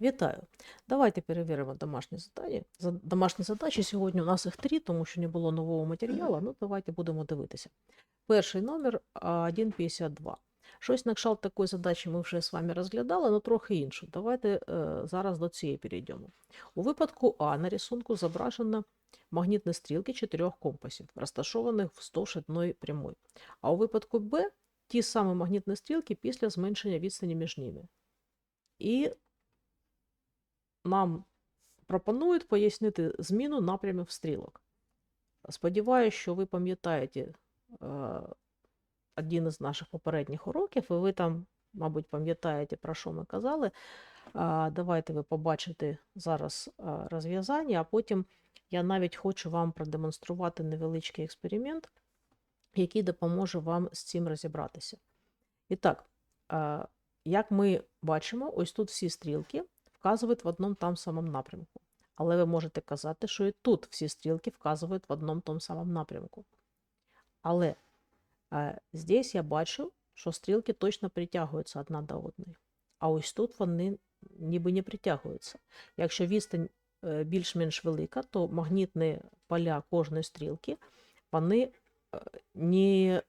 Вітаю! Давайте перевіримо домашні задачі. Домашні задачі сьогодні у нас їх три, тому що не було нового матеріалу. Ну, давайте будемо дивитися. Перший номер 1.52. Щось на кшталт такої задачі ми вже з вами розглядали, але трохи іншу. Давайте е, зараз до цієї перейдемо. У випадку А на рисунку зображено магнітні стрілки чотирьох компасів, розташованих вздовж одної прямої. А у випадку Б ті самі магнітні стрілки після зменшення відстані між ними. І нам пропонують пояснити зміну напрямів стрілок. Сподіваюся, що ви пам'ятаєте е, один із наших попередніх уроків, і ви там, мабуть, пам'ятаєте, про що ми казали. Давайте ви побачите зараз а, розв'язання, а потім я навіть хочу вам продемонструвати невеличкий експеримент, який допоможе вам з цим розібратися. І так, а, як ми бачимо, ось тут всі стрілки вказують в одному там самому напрямку. Але ви можете казати, що і тут всі стрілки вказують в одному тому самому напрямку. Але е, здесь я бачу, що стрілки точно притягуються одна до одної. А ось тут вони ніби не притягуються. Якщо відстань е, більш-менш велика, то магнітні поля кожної стрілки вони е, не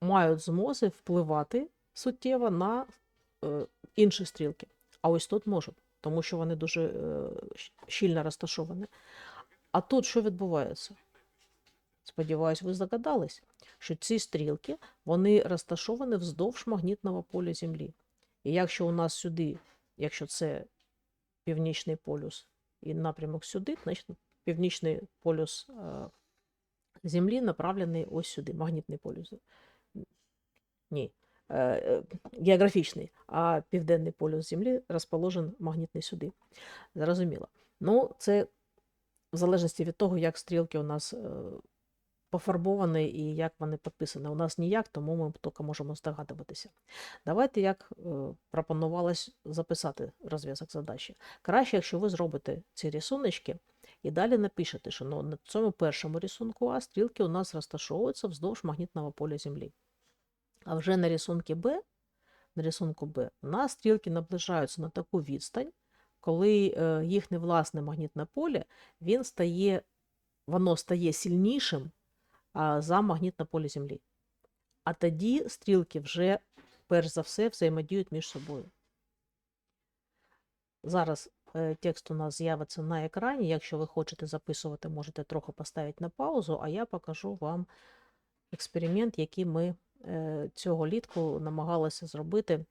мають змоги впливати суттєво на е, інші стрілки. А ось тут можуть, тому що вони дуже е, щільно розташовані. А тут що відбувається? Сподіваюсь, ви здогадались, що ці стрілки вони розташовані вздовж магнітного поля Землі. І якщо у нас сюди, якщо це північний полюс і напрямок сюди, значить північний полюс е, Землі направлений ось сюди, магнітний полюс. Ні, географічний, а південний полюс Землі розположений магнітний сюди. Зрозуміло. Ну, це в залежності від того, як стрілки у нас е, пофарбовані і як вони підписані. У нас ніяк, тому ми тільки можемо здогадуватися. Давайте, як е, пропонувалось записати розв'язок задачі. Краще, якщо ви зробите ці рисуночки і далі напишете, що ну, на цьому першому рисунку А стрілки у нас розташовуються вздовж магнітного поля Землі. А вже на рисунку Б, на рисунку Б, у нас стрілки наближаються на таку відстань, коли е, їхнє власне магнітне поле він стає, воно стає сильнішим за магнітне поле Землі. А тоді стрілки вже, перш за все, взаємодіють між собою. Зараз е, текст у нас з'явиться на екрані. Якщо ви хочете записувати, можете трохи поставити на паузу, а я покажу вам експеримент, який ми цього літку намагалися зробити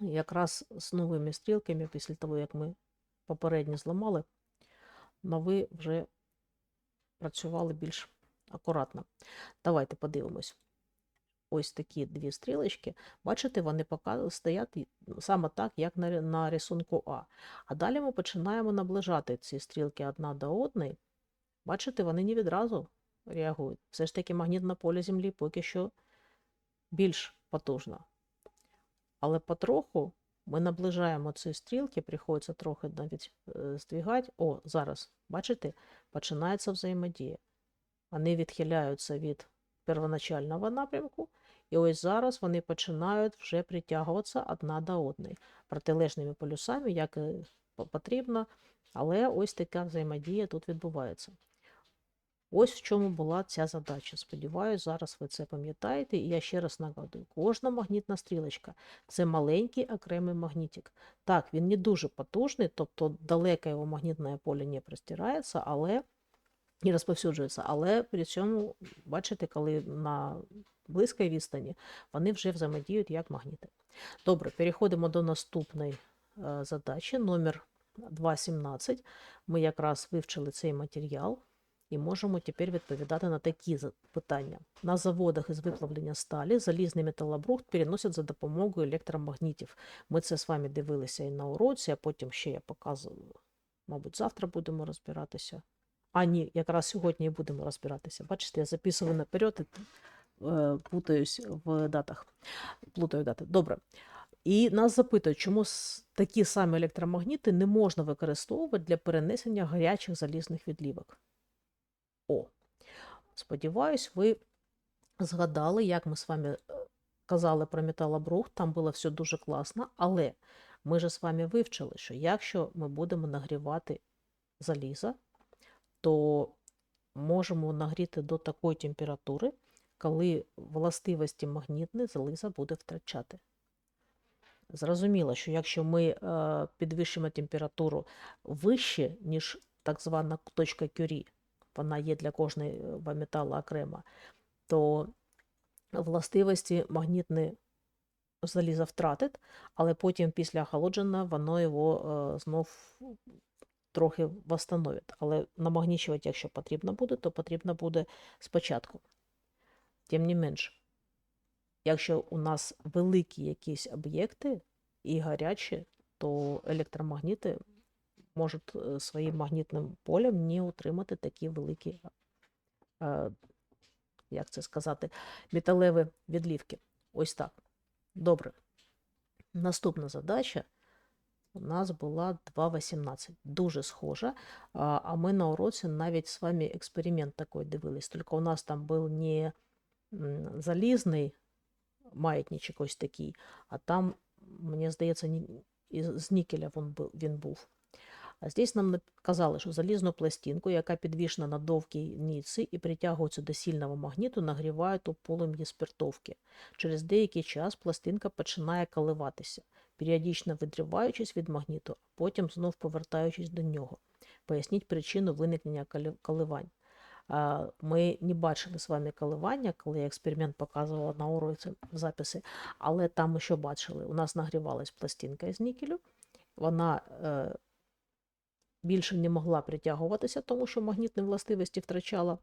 якраз з новими стрілками, після того, як ми попередні зламали, нові вже працювали більш акуратно. Давайте подивимось. Ось такі дві стрілочки. Бачите, вони стоять саме так, як на, на рисунку А. А далі ми починаємо наближати ці стрілки одна до одної. Бачите, вони не відразу реагують. Все ж таки магнітне поле Землі поки що більш потужно. Але потроху ми наближаємо ці стрілки, приходиться трохи навіть е, здвігати. О, зараз, бачите, починається взаємодія. Вони відхиляються від первоначального напрямку, і ось зараз вони починають вже притягуватися одна до одної протилежними полюсами, як і потрібно, але ось така взаємодія тут відбувається. Ось в чому була ця задача. Сподіваюсь, зараз ви це пам'ятаєте. І я ще раз нагадую: кожна магнітна стрілочка це маленький окремий магнітик. Так, він не дуже потужний, тобто далеке його магнітне поле не простирається, але і розповсюджується. Але при цьому, бачите, коли на близькій відстані, вони вже взаємодіють як магніти. Добре, переходимо до наступної е, задачі, номер 2.17. Ми якраз вивчили цей матеріал і можемо тепер відповідати на такі питання. На заводах із виплавлення сталі залізний металобрухт переносять за допомогою електромагнітів. Ми це з вами дивилися і на уроці, а потім ще я показую, мабуть, завтра будемо розбиратися. А ні, якраз сьогодні і будемо розбиратися. Бачите, я записую наперед і е, плутаюсь в датах. Плутаю дати. Добре. І нас запитують, чому такі самі електромагніти не можна використовувати для перенесення гарячих залізних відлівок. О, сподіваюсь, ви згадали, як ми з вами е, казали про металобрухт, там було все дуже класно, але Ми же з вами вивчили, що якщо ми будемо нагрівати залізо, то можемо нагріти до такої температури, коли властивості магнітні заліза буде втрачати. Зрозуміло, що якщо ми е, підвищимо температуру вище, ніж так звана точка Кюрі, вона є для кожного металу окремо, то властивості магнітні заліза втратить, але потім після охолодження воно його е, знов трохи восстановить. Але намагнічувати, якщо потрібно буде, то потрібно буде спочатку. Тим не менш, якщо у нас великі якісь об'єкти і гарячі, то електромагніти можуть е, своїм магнітним полем не утримати такі великі, е, як це сказати, металеві відлівки. Ось так. Добре. Наступна задача у нас була 2.18. Дуже схожа. А ми на уроці навіть з вами експеримент такий дивились. Тільки у нас там був не залізний маятничок ось такий, а там, мені здається, із- з нікеля він був. А здесь нам казали, що залізну пластинку, яка підвішена на довгій ніці і притягується до сильного магніту, нагрівають у полум'ї спиртовки. Через деякий час пластинка починає коливатися, періодично відриваючись від магніту, а потім знов повертаючись до нього. Поясніть причину виникнення коливань. Ми не бачили з вами коливання, коли я експеримент показувала на уроці записи, але там ми що бачили? У нас нагрівалась пластинка із нікелю, вона е, більше не могла притягуватися, тому що магнітні властивості втрачала.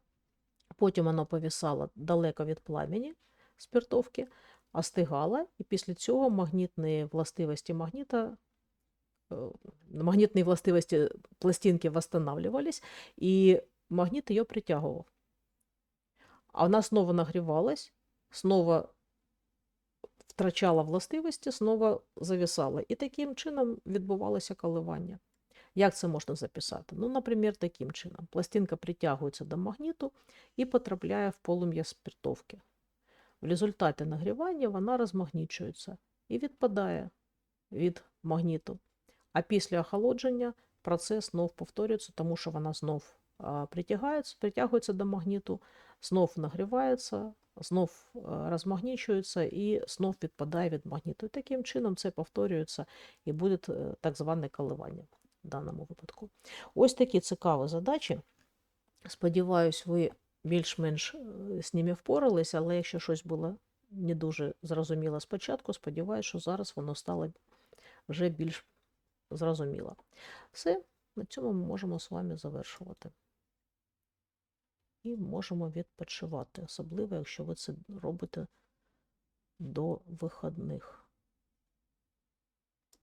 Потім вона повісала далеко від пламені спиртовки, остигала, і після цього магнітні властивості магніта, е, магнітні властивості пластинки восстанавливались, і магніт її притягував. А вона знову нагрівалась, знову втрачала властивості, знову зависала. І таким чином відбувалося коливання. Як це можна записати? Ну, наприклад, таким чином. Пластинка притягується до магніту і потрапляє в полум'я спиртовки. В результаті нагрівання вона розмагнічується і відпадає від магніту. А після охолодження процес знов повторюється, тому що вона знов притягається, притягується до магніту, знов нагрівається, знов розмагнічується і знов відпадає від магніту. І таким чином це повторюється і буде е, так зване коливання в даному випадку. Ось такі цікаві задачі. Сподіваюсь, ви більш-менш е, з ними впоралися, але якщо щось було не дуже зрозуміло спочатку, сподіваюся, що зараз воно стало вже більш зрозуміло. Все, на цьому ми можемо з вами завершувати. І можемо відпочивати, особливо, якщо ви це робите до вихідних.